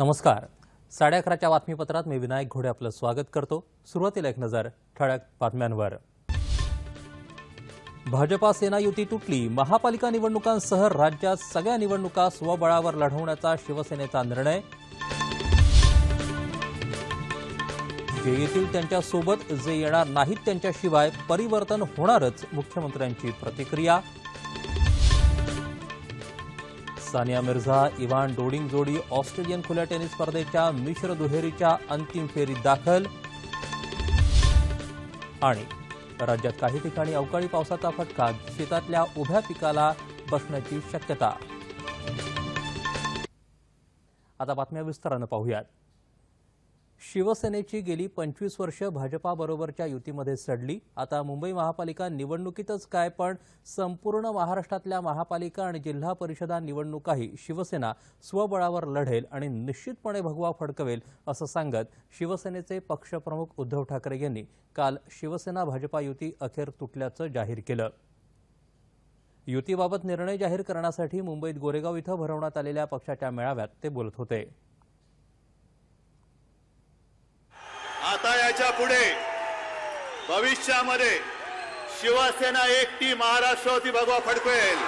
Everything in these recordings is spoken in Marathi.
नमस्कार. साडे अकराच्या बातमीपत्रात मी विनायक घोडे आपलं स्वागत करतो. सुरुवातीला एक नजर ठळक बातम्यांवर. भाजपा सेना युती तुटली महापालिका निवडणुकांसह राज्यात सगळ्या निवडणुका स्वबळावर लढवण्याचा शिवसेनेचा निर्णय. जे येतील त्यांच्यासोबत जे येणार नाहीत त्यांच्याशिवाय परिवर्तन होणारच मुख्यमंत्र्यांची प्रतिक्रिया. सानिया मिर्झा इवान डोडिंग जोडी ऑस्ट्रेलियन खुल्या टेनिस स्पर्धेच्या मिश्र दुहेरीच्या अंतिम फेरीत दाखल. आणि राज्यात काही ठिकाणी अवकाळी पावसाचा फटका शेतातल्या उभ्या पिकाला बसण्याची शक्यता. आता बातम्या विस्तारानं पाहूयात. शिवसेनेची गेली पंचवीस वर्ष भाजपाबरोबरच्या युतीमध्ये सडली. आता मुंबई महापालिका निवडणुकीतच काय पण संपूर्ण महाराष्ट्रातल्या महापालिका आणि जिल्हा परिषदा निवडणुकाही शिवसेना स्वबळावर लढेल आणि निश्चितपणे भगवा फडकवेल असं सांगत शिवसेनेचे पक्षप्रमुख उद्धव ठाकरे यांनी काल शिवसेना भाजपा युती अखेर तुटल्याचं जाहीर केलं. युतीबाबत निर्णय जाहीर करण्यासाठी मुंबईत गोरेगाव इथं भरवण्यात आलेल्या पक्षाच्या मेळाव्यात ते बोलत होते आता याच्यापुढे भविष्यामध्ये शिवसेना एकटी महाराष्ट्रावरती भगवा फडकवेल.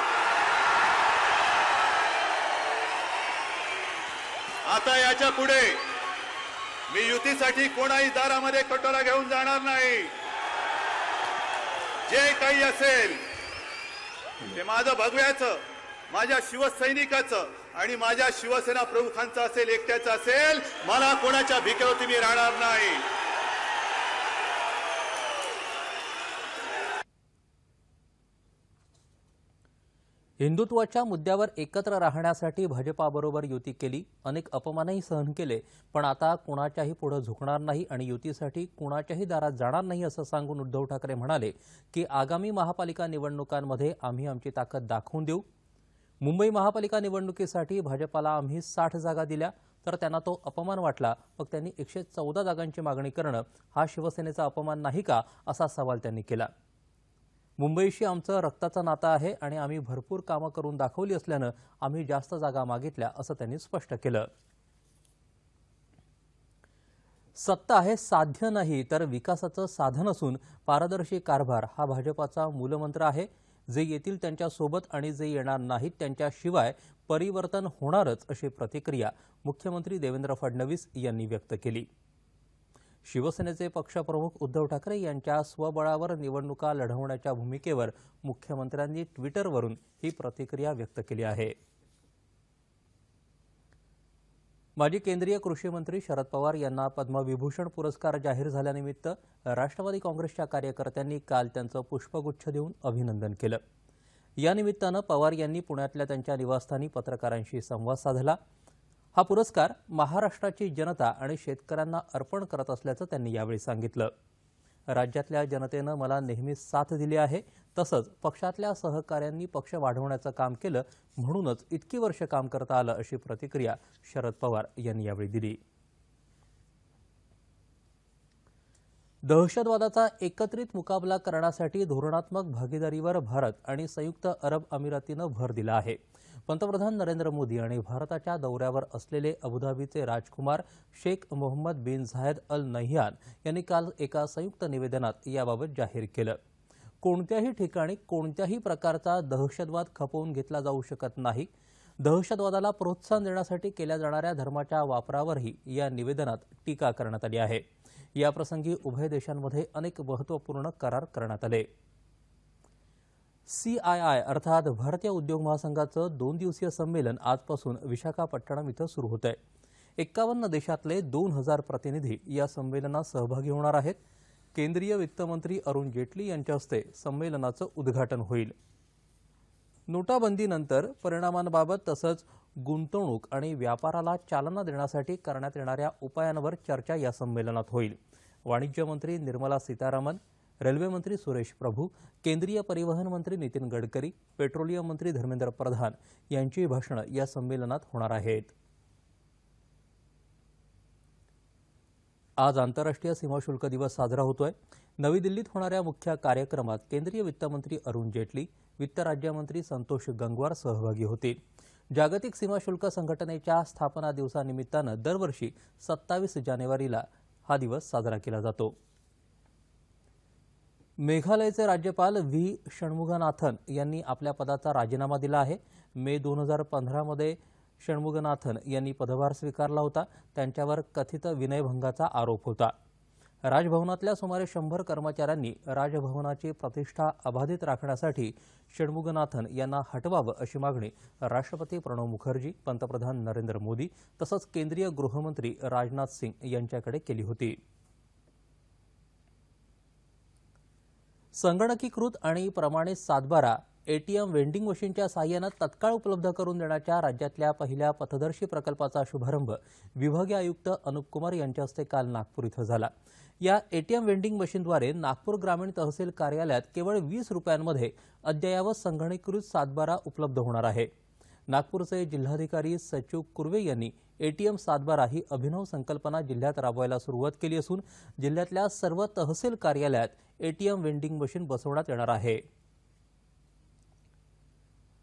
आता याच्यापुढे मी युतीसाठी कोणाही दारामध्ये कटोरा घेऊन जाणार नाही. जे काही असेल ते माझं भगव्याचं माझ्या शिवसैनिकाचं आणि माझ्या शिवसेना प्रमुखांचं असेल एकट्याचं असेल मला कोणाच्या भिकेवरती मी राहणार नाही. हिंदुत्वाच्या मुद्द्यावर एकत्र राहण्यासाठी भाजपाबरोबर युती केली. अनेक अपमानही सहन केले. पण आता कुणाच्याही पुढे झुकणार नाही आणि युतीसाठी कुणाच्याही दारात जाणार नाही असं सांगून उद्धव ठाकरे म्हणाले की आगामी महापालिका निवडणुकांमध्ये आम्ही आमची ताकद दाखवून देऊ. मुंबई महापालिका निवडणुकीसाठी भाजपाला आम्ही साठ जागा दिल्या. तर त्यांना तो अपमान वाटला. मग त्यांनी एकशे चौदा जागांची मागणी करणं हा शिवसेनेचा अपमान नाही का असा सवाल त्यांनी केला. मुंबईशी आमचं रक्ताचं नातं आहे आणि आम्ही भरपूर कामं करून दाखवली असल्यानं आम्ही जास्त जागा मागितल्या असं त्यांनी स्पष्ट केलं. सत्ता हे साध्य नाही तर विकासाचं साधन असून पारदर्शी कारभार हा भाजपाचा मूलमंत्र आहे. जे येतील त्यांच्यासोबत आणि जे येणार नाहीत त्यांच्याशिवाय परिवर्तन होणारच अशी प्रतिक्रिया मुख्यमंत्री देवेंद्र फडणवीस यांनी व्यक्त केली. शिवसेनेचे पक्षप्रमुख उद्धव ठाकरे यांच्या स्वबळावर निवडणुका लढवण्याच्या भूमिकेवर मुख्यमंत्र्यांनी ट्विटरवरून ही प्रतिक्रिया व्यक्त केली आहे. माजी केंद्रीय कृषी मंत्री शरद पवार यांना पद्मविभूषण पुरस्कार जाहीर झाल्यानिमित्त राष्ट्रवादी काँग्रेसच्या कार्यकर्त्यांनी काल त्यांचं पुष्पगुच्छ देऊन अभिनंदन केलं. यानिमित्तानं पवार यांनी पुण्यातल्या त्यांच्या निवासस्थानी पत्रकारांशी संवाद साधला. हा पुरस्कार महाराष्ट्राची जनता आणि शेतकऱ्यांना अर्पण करत असल्याचं त्यांनी यावेळी सांगितलं. राज्यातल्या जनतेनं मला नेहमी साथ दिली आहे तसंच पक्षातल्या सहकाऱ्यांनी पक्ष वाढवण्याचं काम केलं म्हणूनच इतकी वर्ष काम करता आलं अशी प्रतिक्रिया शरद पवार यांनी यावेळी दिली. दहशतवादाचा एकत्रित मुकाबला करण्यासाठी धोरणात्मक भागीदारीवर भारत आणि संयुक्त अरब अमिरातीनं भर दिला आहे. पंतप्रधान नरेंद्र मोदी आणि भारताच्या दौऱ्यावर असलेले अबुधाबीचे राजकुमार शेख मोहम्मद बिन झायद अल नह्यान यांनी काल एका संयुक्त निवेदनात याबाबत जाहीर केलं. कोणत्याही ठिकाणी कोणत्याही प्रकारचा दहशतवाद खपवून घेतला जाऊ शकत नाही. दहशतवादाला प्रोत्साहन देण्यासाठी केल्या जाणाऱ्या धर्माच्या वापरावरही या निवेदनात टीका करण्यात आली आहे. याप्रसंगी उभय देशांमध्ये अनेक महत्त्वपूर्ण करार करण्यात आले. सीआयआय अर्थात भारतीय उद्योग महासंघाचं दोन दिवसीय संमेलन आजपासून विशाखापट्टणम इथं सुरू होत आहे एक्कावन्न देशातले दोन हजार प्रतिनिधी या संमेलनात सहभागी होणार आहेत. केंद्रीय वित्तमंत्री अरुण जेटली यांच्या हस्ते संमेलनाचं उद्घाटन होईल. नोटाबंदीनंतर परिणामांबाबत तसंच गुंतवणूक आणि व्यापाराला चालना देण्यासाठी करण्यात येणाऱ्या उपायांवर चर्चा या संमेलनात होईल. वाणिज्य मंत्री निर्मला सीतारामन रेल्वेमंत्री सुरेश प्रभू केंद्रीय परिवहन मंत्री नितीन गडकरी पेट्रोलियम मंत्री धर्मेंद्र प्रधान यांची भाषणं या संमेलनात होणार आहेत. आज आंतरराष्ट्रीय सीमाशुल्क दिवस साजरा होतोय. नवी दिल्लीत होणाऱ्या मुख्य कार्यक्रमात केंद्रीय वित्तमंत्री अरुण जेटली वित्त राज्यमंत्री संतोष गंगवार सहभागी होतील. जागतिक सीमाशुल्क संघटनेच्या स्थापना दिवसानिमित्तानं दरवर्षी सत्तावीस जानेवारीला हा दिवस साजरा केला जातो. मेघालयचे राज्यपाल व्ही. षण्मुगनाथन यांनी आपल्या पदाचा राजीनामा दिला आहे. मे दोन हजार पंधरामध्ये षण्मुगनाथन यांनी पदभार स्वीकारला होता. त्यांच्यावर कथित विनयभंगाचा आरोप होता. राजभवनातल्या सुमारे शंभर कर्मचाऱ्यांनी राजभवनाची प्रतिष्ठा अबाधित राखण्यासाठी षण्मुगनाथन यांना हटवावं अशी मागणी राष्ट्रपती प्रणव मुखर्जी पंतप्रधान नरेंद्र मोदी तसंच केंद्रीय गृहमंत्री राजनाथ सिंग यांच्याकडे केली होती. संगणकीकृत आणि प्रमाणित सातबारा एटीएम वेंडिंग मशीनच्या साहाय्यानं तत्काळ उपलब्ध करून देण्याच्या राज्यातल्या पहिल्या पथदर्शी प्रकल्पाचा शुभारंभ विभागीय आयुक्त अनुप कुमार यांच्या हस्ते काल नागपूर इथं झाला. या एटीएम वेंडिंग मशीनद्वारे नागपूर ग्रामीण तहसील कार्यालयात केवळ वीस रुपयांमध्ये अद्ययावत संगणकीकृत सातबारा उपलब्ध होणार आहे. नागपूरचे जिल्हाधिकारी सचिव कुर्वे यांनी एटीएम सातबारा ही अभिनव संकल्पना जिल्ह्यात राबवायला सुरुवात केली असून जिल्ह्यातल्या सर्व तहसील कार्यालयात एटीएम वेंडिंग मशीन बसवण्यात येणार आहे.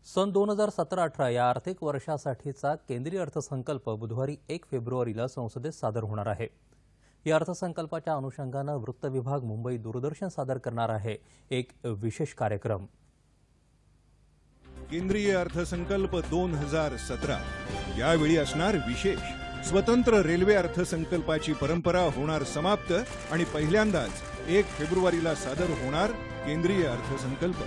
सन दोन हजार सतरा अठरा या आर्थिक वर्षासाठीचा केंद्रीय अर्थसंकल्प बुधवारी एक फेब्रुवारीला संसदेत सादर होणार आहे. या अर्थसंकल्पाच्या अनुषंगानं वृत्त विभाग मुंबई दूरदर्शन सादर करणार आहे. एक विशेष कार्यक्रम. केंद्रीय अर्थसंकल्प दोन हजार सतरा. यावेळी असणार विशेष. स्वतंत्र रेल्वे अर्थसंकल्पाची परंपरा होणार समाप्त आणि पहिल्यांदाच एक फेब्रुवारीला सादर होणार केंद्रीय अर्थसंकल्प.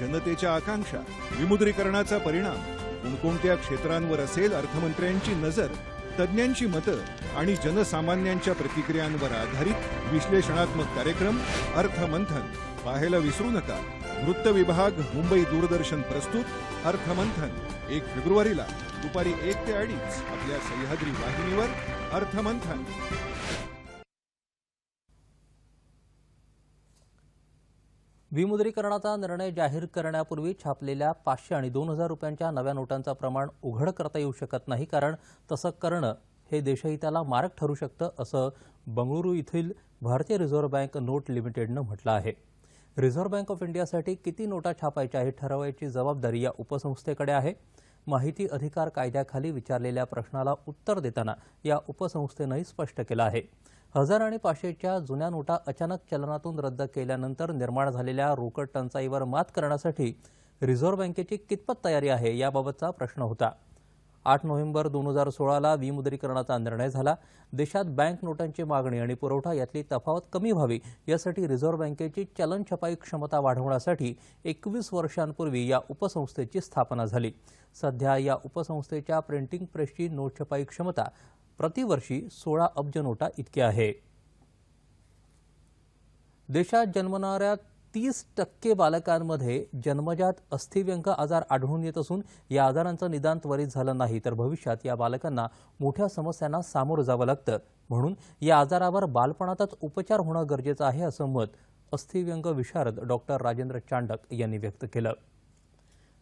जनतेच्या आकांक्षा विमुद्रीकरणाचा परिणाम कोणकोणत्या क्षेत्रांवर असेल अर्थमंत्र्यांची नजर तज्ज्ञांची मतं आणि जनसामान्यांच्या प्रतिक्रियांवर आधारित विश्लेषणात्मक कार्यक्रम अर्थमंथन. पाहायला विसरू नका. वृत्त विभाग मुंबई दूरदर्शन प्रस्तुत अर्थमंथन. एक फेब्रुवारीला. दुपारी एक ते अडीच. आपल्या सह्याद्री वाहिनीवर अर्थमंथन. विमुद्रीकरणाचा निर्णय जाहीर करण्यापूर्वी छापलेल्या पाचशे आणि दोन हजार रुपयांच्या नव्या नोटांचं प्रमाण उघड करता येऊ शकत नाही कारण तसं करणं हे देशहिताला मारक ठरू शकतं असं बंगळुरू येथील भारतीय रिझर्व्ह बँक नोट लिमिटेडनं म्हटलं आहे. रिझर्व्ह बँक ऑफ इंडियासाठी किती नोटा छापायच्या हे ठरवायची जबाबदारी या उपसंस्थेकडे आहे. माहिती अधिकार कायद्याखाली विचारलेल्या प्रश्नाला उत्तर देताना या उपसंस्थेनंही स्पष्ट केलं आहे. हजार आणि पाचशेच्या जुन्या नोटा अचानक चलनातून रद्द केल्यानंतर निर्माण झालेल्या रोकड टंचाईवर मात करण्यासाठी रिझर्व्ह बँकेची कितपत तयारी आहे याबाबतचा प्रश्न होता. आठ नोव्हेंबर दोन हजार सोळाला विमुद्रीकरणाचा निर्णय झाला. देशात बँक नोटांची मागणी आणि पुरवठा यातली तफावत कमी व्हावी यासाठी रिझर्व्ह बँकेची चलन छपाई क्षमता वाढवण्यासाठी एकवीस वर्षांपूर्वी या उपसंस्थेची स्थापना झाली. सध्या या उपसंस्थेच्या प्रिंटिंग प्रेसची नोट छपाई क्षमता प्रतिवर्षी सोळा अब्ज नोटा इतकी आहे. देशात जन्मणाऱ्या तीस टक्के बालकांमध्ये जन्मजात अस्थिव्यंग आजार आढळून येत असून या आजारांचं निदान त्वरित झालं नाही तर भविष्यात या बालकांना मोठ्या समस्यांना सामोरं जावं लागतं. म्हणून या आजारावर बालपणातच उपचार होणं गरजेचं आहे असं मत अस्थिव्यंग विशारद डॉक्टर राजेंद्र चांडक यांनी व्यक्त केलं.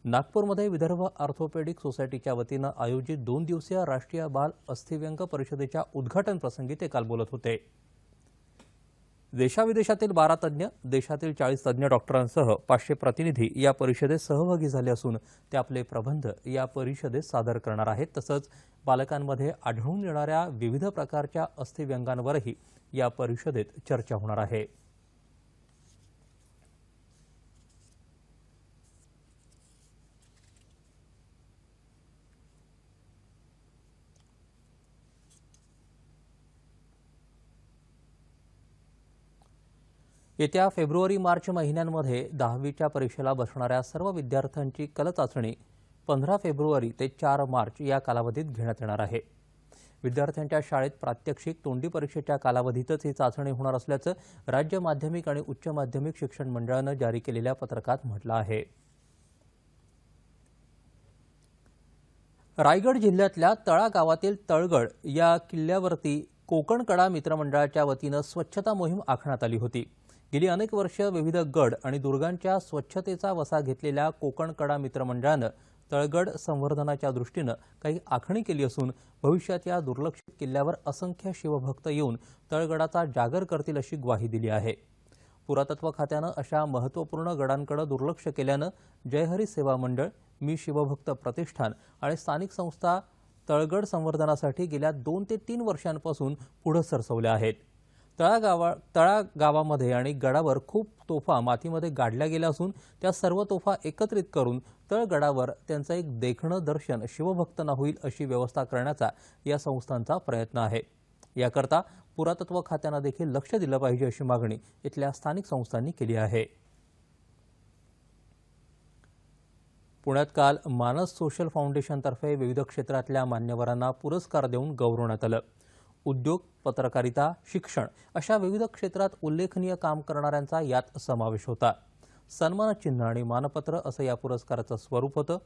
नागपूरमध्ये विदर्भ ऑर्थोपेडिक सोसायटीच्या वतीनं आयोजित दोन दिवसीय राष्ट्रीय बाल अस्थिव्यंग परिषदेच्या उद्घाटन प्रसंगी ते काल बोलत होते. देशाविदेशातील बारा तज्ज्ञ देशातील चाळीस तज्ज्ञ डॉक्टरांसह पाचशे प्रतिनिधी या परिषदेत सहभागी झाले असून ते आपले प्रबंध या परिषदेत सादर करणार आहेत. तसंच बालकांमध्ये आढळून येणाऱ्या विविध प्रकारच्या अस्थिव्यंगांवरही या परिषदेत चर्चा होणार आहे. येत्या फेब्रुवारी मार्च महिन्यांमध्ये दहावीच्या परीक्षेला बसणाऱ्या सर्व विद्यार्थ्यांची कलचाचणी पंधरा फेब्रुवारी ते चार मार्च या कालावधीत घेण्यात येणार आहे. विद्यार्थ्यांच्या शाळेत प्रात्यक्षिक तोंडी परीक्षेच्या कालावधीतच ही चाचणी होणार असल्याचं राज्य माध्यमिक आणि उच्च माध्यमिक शिक्षण मंडळानं जारी केलेल्या पत्रकात म्हटलं आहे. रायगड जिल्ह्यातल्या तळा गावातील तळगड या किल्ल्यावरती कोकण कडा मित्रमंडळाच्या वतीनं स्वच्छता मोहीम आखण्यात आली होती. गेली अनेक वर्ष विविध गड आणि दुर्गांच्या स्वच्छतेचा वसा घेतलेल्या कोकण कडा मित्रमंडळानं तळगड संवर्धनाच्या दृष्टीनं काही आखणी केली असून भविष्यात या दुर्लक्षित किल्ल्यावर असंख्य शिवभक्त येऊन तळगडाचा जागर करतील अशी ग्वाही दिली आहे. पुरातत्व खात्यानं अशा महत्त्वपूर्ण गडांकडे दुर्लक्ष केल्यानं जयहरी सेवा मंडळ मी शिवभक्त प्रतिष्ठान आणि स्थानिक संस्था तळगड संवर्धनासाठी गेल्या दोन ते तीन वर्षांपासून पुढं सरसवल्या आहेत. तळागावा तळागावामध्ये आणि गडावर खूप तोफा मातीमध्ये गाडल्या गेल्या असून त्या सर्व तोफा एकत्रित करून तळगडावर त्यांचं एक देखणं दर्शन शिवभक्तांना होईल अशी व्यवस्था करण्याचा या संस्थांचा प्रयत्न आहे. याकरता पुरातत्व खात्यानं देखील लक्ष दिलं पाहिजे अशी मागणी इथल्या स्थानिक संस्थांनी केली आहे. पुण्यात काल मानस सोशल फाउंडेशनतर्फे विविध क्षेत्रातल्या मान्यवरांना पुरस्कार देऊन गौरवण्यात आलं. उद्योग पत्रकारिता शिक्षण अशा विविध क्षेत्रात उल्लेखनीय काम करणाऱ्यांचा यात समावेश होता. सन्मानचिन्ह आणि मानपत्र असं या पुरस्काराचं स्वरूप होतं.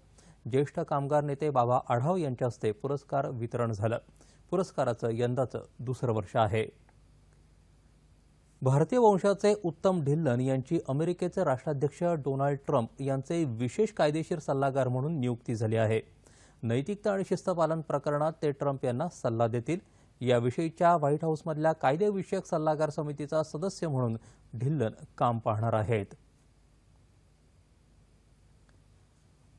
ज्येष्ठ कामगार नेते बाबा आढाव यांच्या हस्ते पुरस्कार वितरण झालं. पुरस्काराचं यंदाचं दुसरं वर्ष आहे. भारतीय वंशाचे उत्तम ढिल्लन यांची अमेरिकेचे राष्ट्राध्यक्ष डोनाल्ड ट्रम्प यांचे विशेष कायदेशीर सल्लागार म्हणून नियुक्ती झाली आहे. नैतिकता आणि शिस्तपालन प्रकरणात ते ट्रम्प यांना सल्ला देतील. याविषयीच्या व्हाईट हाऊसमधल्या कायदेविषयक सल्लागार समितीचा सदस्य म्हणून ढिल्लन काम पाहणार आहेत.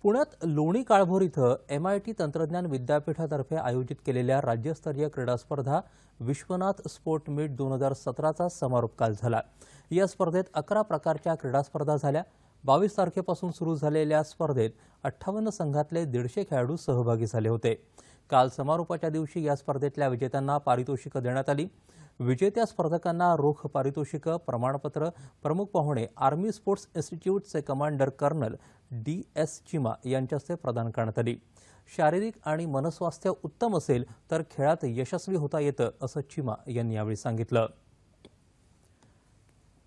पुण्यात लोणी काळभोर इथं एम आय टी तंत्रज्ञान विद्यापीठातर्फे आयोजित केलेल्या राज्यस्तरीय क्रीडा स्पर्धा विश्वनाथ स्पोर्ट मीट दोन हजार सतराचा समारोप काल झाला. या स्पर्धेत अकरा प्रकारच्या क्रीडा स्पर्धा झाल्या. बावीस तारखेपासून सुरू झालेल्या स्पर्धेत अठ्ठावन्न संघातले दीडशे खेळाडू सहभागी झाले होते. काल समारोपाच्या दिवशी या स्पर्धेतल्या विजेत्यांना पारितोषिकं देण्यात आली. विजेत्या स्पर्धकांना रोख पारितोषिकं प्रमाणपत्र प्रमुख पाहुणे army sports इन्स्टिट्यूटचे commander colonel D S Cheema यांच्या हस्ते प्रदान करण्यात आली. शारीरिक आणि मनस्वास्थ्य उत्तम असेल तर खेळात यशस्वी होता येतं असं चिमा यांनी यावेळी सांगितलं.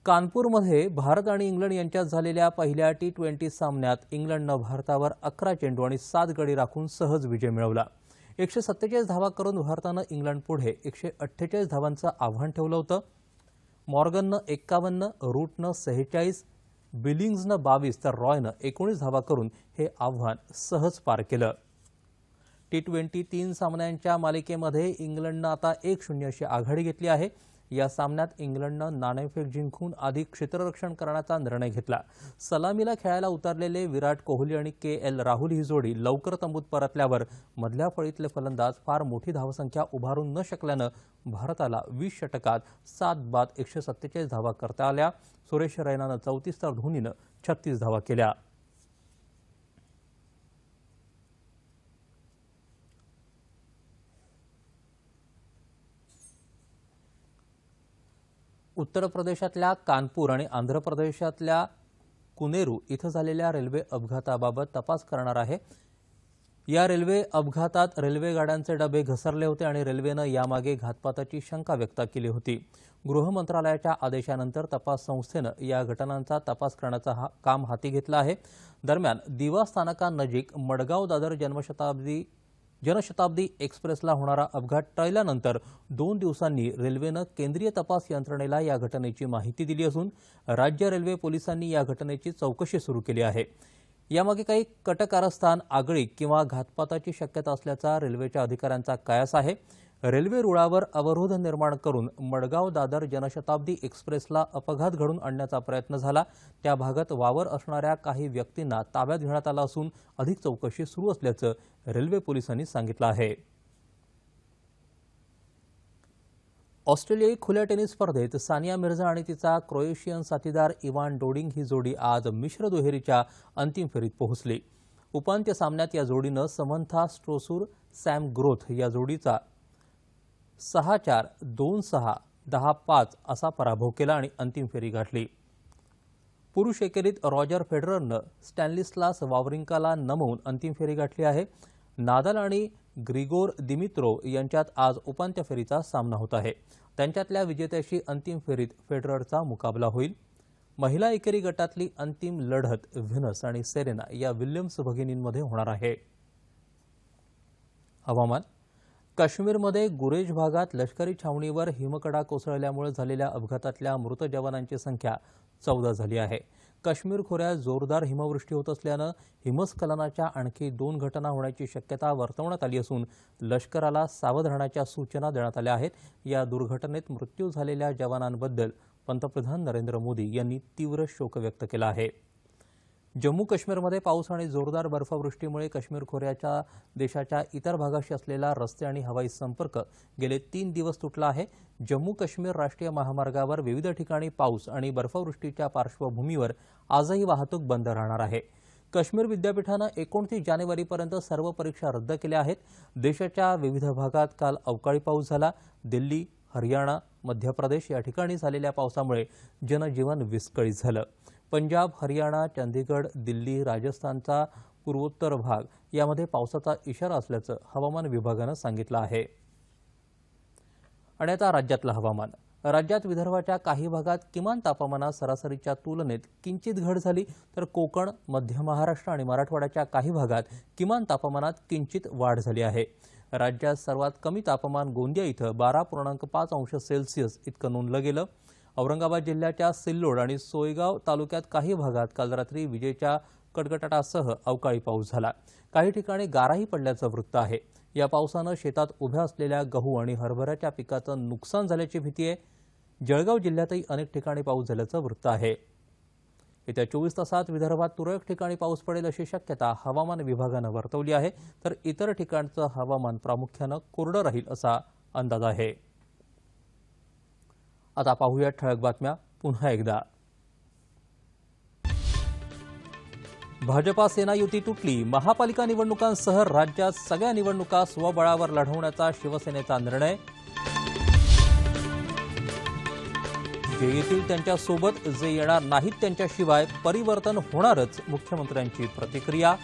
कानपूरमध्ये भारत आणि इंग्लंड यांच्यात झालेल्या पहिल्या टी ट्वेंटी सामन्यात इंग्लंडनं भारतावर अकरा चेंडू आणि सात गडी राखून सहज विजय मिळवला. एकशे सत्तेचाळीस धावा करून भारतानं इंग्लंड पुढे एकशे अठ्ठेचाळीस धावांचं आव्हान ठेवलं होतं. मॉर्गननं एक्कावन्न रूटनं सेहेचाळीस बिलिंग्जनं बावीस तर रॉयनं एकोणीस धावा करून हे आव्हान सहज पार केलं. टी ट्वेंटी तीन सामन्यांच्या मालिकेमध्ये इंग्लंडनं आता एक शून्य अशी आघाडी घेतली आहे. या सामन्यात इंग्लंडनं नाणेफेक जिंकून आधी क्षेत्ररक्षण करण्याचा निर्णय घेतला. सलामीला खेळायला उतरलेले विराट कोहली आणि के एल राहुल ही जोडी लवकर तंबूत परतल्यावर मधल्या फळीतले फलंदाज फार मोठी धावसंख्या उभारून न शकल्यानं भारताला वीस षटकात सात बाद एकशे सत्तेचाळीस धावा करता आल्या. सुरेश रैनानं चौतीस तर धोनीनं छत्तीस धावा केल्या. उत्तर प्रदेशातल्या कानपूर आणि आंध्र प्रदेशातल्या कुनेरू इथं झालेल्या रेल्वे अपघाताबाबत तपास करणार आहे. या रेल्वे अपघातात रेल्वे गाड्यांचे डबे घसरले होते आणि रेल्वेनं यामागे घातपाताची शंका व्यक्त केली होती. गृह मंत्रालयाच्या आदेशानंतर तपास संस्थेनं या घटनांचा तपास करण्याचं हा काम हाती घेतलं आहे. दरम्यान दिवा स्थानकानजीक मडगाव दादर जन्मशताब्दी जनशताब्दी एक्सप्रेसला होणारा अपघात टळल्यानंतर दोन दिवसांनी रेल्वेनं केंद्रीय तपास यंत्रणेला या घटनेची माहिती दिली असून राज्य रेल्वे पोलिसांनी या घटनेची चौकशी सुरू केली आहे. यामागे काही कटकारस्थान आगळीक किंवा घातपाताची शक्यता असल्याचा रेल्वेच्या अधिकाऱ्यांचा कयास आहे. रेल्वे रुळावर अवरोध निर्माण करून मडगाव दादर जनशताब्दी एक्सप्रेसला अपघात घडून आणण्याचा प्रयत्न झाला. त्या भागात वावर असणाऱ्या काही व्यक्तींना ताब्यात घेण्यात आला असून अधिक चौकशी सुरू असल्याचं रेल्वे पोलिसांनी सांगितलं आहे. ऑस्ट्रेलियाई खुल्या टेनिस स्पर्धेत सानिया मिर्झा आणि तिचा क्रोएशियन साथीदार इवान डोडिंग ही जोडी आज मिश्र दुहेरीच्या अंतिम फेरीत पोहोचली. उपांत्य सामन्यात या जोडीनं समंथा स्ट्रोसूर सॅम ग्रोथ या जोडीचा सहा चार दोन सहा दहा पाच असा पराभव केला आणि अंतिम फेरी गाठली. पुरुष एकेरीत रॉजर फेडररनं स्टॅनलिस्लास वावरिंकाला नमवून अंतिम फेरी गाठली आहे. नादाल आणि ग्रिगोर दिमित्रो यांच्यात आज उपांत्य फेरीचा सामना होत आहे. त्यांच्यातल्या विजेत्याशी अंतिम फेरीत फेडररचा मुकाबला होईल. महिला एकेरी गटातली अंतिम लढत व्हिनस आणि सेरेना या विल्यम्स भगिनींमध्ये होणार आहे. हवामान काश्मीरमध्ये गुरेज भागात लष्करी छावणीवर हिमकडा कोसळल्यामुळे झालेल्या अपघातातल्या मृत जवानांची संख्या चौदा झाली आहे. काश्मीर खोऱ्यात जोरदार हिमवृष्टी होत असल्यानं हिमस्खलनाच्या आणखी दोन घटना होण्याची शक्यता वर्तवण्यात आली असून लष्कराला सावध राहण्याच्या सूचना देण्यात आल्या आहेत. या दुर्घटनेत मृत्यू झालेल्या जवानांबद्दल पंतप्रधान नरेंद्र मोदी यांनी तीव्र शोक व्यक्त केला आहे. जम्मू काश्मीरमध्ये पाऊस आणि जोरदार बर्फवृष्टीमुळे काश्मीर खोऱ्याच्या देशाच्या इतर भागाशी असलेला रस्ते आणि हवाई संपर्क गेले तीन दिवस तुटला आहे. जम्मू काश्मीर राष्ट्रीय महामार्गावर विविध ठिकाणी पाऊस आणि बर्फवृष्टीच्या पार्श्वभूमीवर आजही वाहतूक बंद राहणार आहे. काश्मीर विद्यापीठानं एकोणतीस जानेवारीपर्यंत सर्व परीक्षा रद्द केल्या आहेत. देशाच्या विविध भागात काल अवकाळी पाऊस झाला. दिल्ली हरियाणा मध्य प्रदेश या ठिकाणी झालेल्या पावसामुळे जनजीवन विस्कळीत झालं. पंजाब हरियाणा चंदीगड दिल्ली राजस्थानचा पूर्वोत्तर भाग यामध्ये पावसाचा इशारा असल्याचं हवामान विभागानं सांगितलं आहे. आणि आता राज्यातलं हवामान. राज्यात विदर्भाच्या काही भागात किमान तापमानात सरासरीच्या तुलनेत किंचित घट झाली तर कोकण मध्य महाराष्ट्र आणि मराठवाड्याच्या काही भागात किमान तापमानात किंचित वाढ झाली आहे. राज्यात सर्वात कमी तापमान गोंदिया इथं बारा पूर्णांक पाच अंश सेल्सिअस इतकं नोंदलं गेलं. औरंगाबाद जिल्ह्याच्या सिल्लोड आणि सोयगाव तालुक्यात काही भागात काल रात्री विजेच्या कडकडाटासह अवकाळी पाऊस झाला. काही ठिकाणी गाराही पडल्याचं वृत्त आहे. या पावसानं शेतात उभ्या असलेल्या गहू आणि हरभऱ्याच्या पिकाचं नुकसान झाल्याची भीती आहे. जळगाव जिल्ह्यातही अनेक ठिकाणी पाऊस झाल्याचं वृत्त आहे. येत्या चोवीस तासात विदर्भात तुरळक ठिकाणी पाऊस पडेल अशी शक्यता हवामान विभागानं वर्तवली आहे. तर इतर ठिकाणचं हवामान प्रामुख्यानं कोरडं राहील असा अंदाज आहे. आता पाहूया ठळक बातम्या पुन्हा एकदा. भाजपा सेना युती तुटली. महापालिका निवडणुकांसह राज्यात सगळ्या निवडणुका स्वबळावर लढवण्याचा शिवसेनेचा निर्णय. जे येतील त्यांच्यासोबत जे येणार नाहीत त्यांच्याशिवाय परिवर्तन होणारच मुख्यमंत्र्यांची प्रतिक्रिया.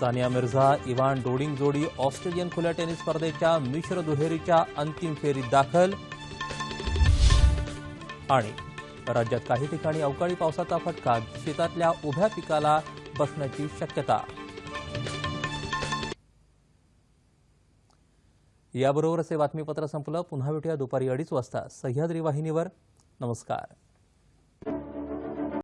सानिया मिर्झा इवान डोडिंग जोडी ऑस्ट्रेलियन खुल्या टेनिस स्पर्धेच्या मिश्र दुहेरीच्या अंतिम फेरीत दाखल. आणि राज्यात काही ठिकाणी अवकाळी पावसाचा फटका शेतातल्या उभ्या पिकाला बसण्याची शक्यता. याबरोबरच हे बातमीपत्र संपलं. पुन्हा भेटूया दुपारी अडीच वाजता. सह्याद्री वाहिनीवर. नमस्कार.